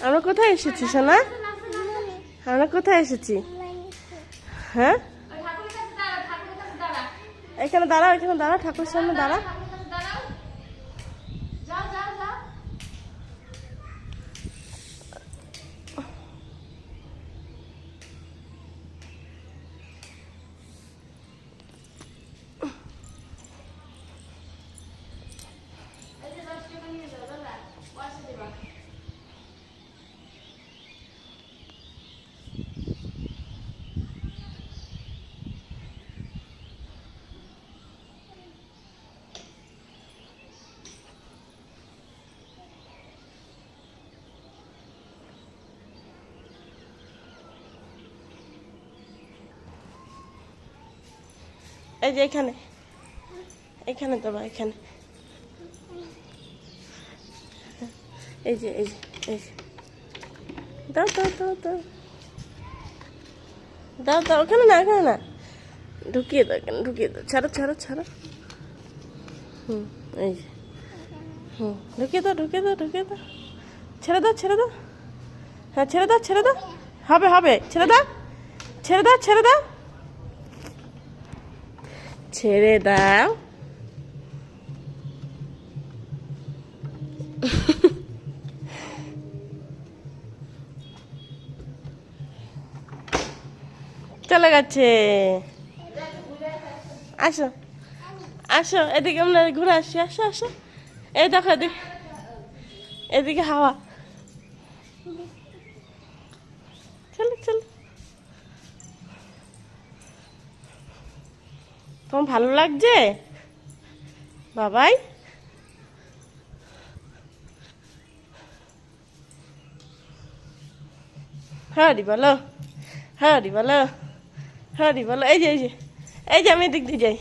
আমরা কোথায় এসেছি সোনা? আমরা কোথায় এসেছি? হ্যাঁ? এখানে দাঁড়া এখানে দাঁড়া ঠাকুরের সামনে দাঁড়া এই যে এখানে। এখানে তো বা, এখানে। এই যে এই যে এই যে। দাও দাও দাও দাও। দাও দাও, ওখানে না ওখানে না। ঢুকিয়ে দাও, এখানে ঢুকিয়ে দাও। ছাড়ো ছাড়ো ছাড়ো। হুম, এই যে। হুম, ঢুকিয়ে দাও ঢুকিয়ে দাও ঢুকিয়ে দাও। ছেড়ে দাও ছেড়ে দাও। হ্যাঁ ছেড়ে দাও ছেড়ে দাও। হবে হবে। ছেড়ে দাও। ছেড়ে দাও ছেড়ে দাও। ছেড়ে দাও। চলে গেছে। আসো। আসো, এদিকে আমরা ঘুরে আসি। আসো আসো। এই দেখো, এদিকে এদিকে হাওয়া চলো চলো তোমার ভালো লাগছে? বাবাই? হরি বলো হরি বলো হরি বলো। এই যে এই যে এই যে আমি দিক দিয়ে যাই।